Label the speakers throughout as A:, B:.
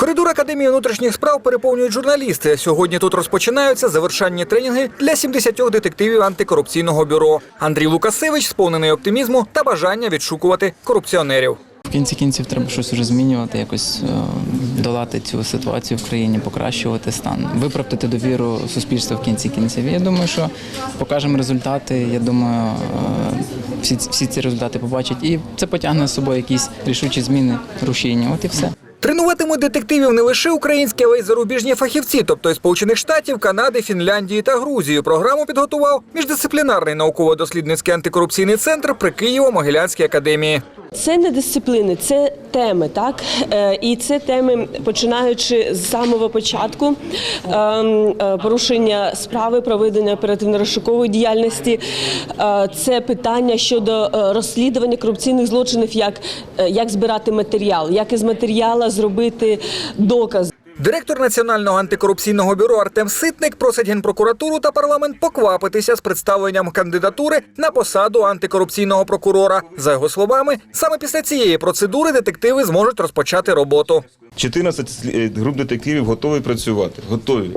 A: Коридор Академії внутрішніх справ переповнюють журналісти. Сьогодні тут розпочинаються завершальні тренінги для 70 детективів антикорупційного бюро. Андрій Лукасевич сповнений оптимізму та бажання відшукувати корупціонерів.
B: В кінці кінців треба щось уже змінювати, якось е, долати цю ситуацію в країні, покращувати стан, виправдати довіру суспільства в кінці кінців. Я думаю, що покажемо результати. Я думаю, е, всі, всі ці результати побачать, і це потягне з собою якісь рішучі зміни, рушійні. От і все.
A: Тренуватимуть детективів не лише українські, але й зарубіжні фахівці, тобто із Сполучених Штатів, Канади, Фінляндії та Грузії. Програму підготував міждисциплінарний науково-дослідницький антикорупційний центр при Києво-Могилянській академії.
C: Це не дисципліни, це теми, так Е, і це теми, починаючи з самого початку ем, е, порушення справи, проведення оперативно-розшукової діяльності. Е, Це питання щодо розслідування корупційних злочинів, як, як збирати матеріал, як із матеріалу зробити доказ.
A: Директор Національного антикорупційного бюро Артем Ситник просить генпрокуратуру та парламент поквапитися з представленням кандидатури на посаду антикорупційного прокурора. За його словами, саме після цієї процедури детективи зможуть розпочати роботу.
D: 14 слі- е, груп детективів готові працювати. Готові.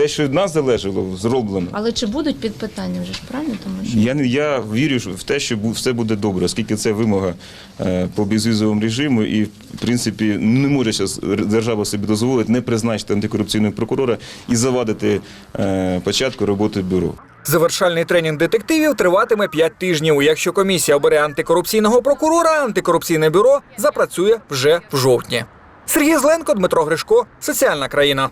D: Те, що від нас залежало, зроблено.
E: Але чи будуть під питанням вже ж правильно? Тому що
D: Я, не- я вірю в те, що бу- все буде добре, оскільки це вимога е, по безвізовому режиму, і в принципі не може зараз держава собі дозволити не призначити антикорупційного прокурора і завадити е, початку роботи бюро.
A: Завершальний тренінг детективів триватиме 5 тижнів. Якщо комісія обере антикорупційного прокурора, антикорупційне бюро запрацює вже в жовтні. Сергій Зленко, Дмитро Гришко, соціальна країна.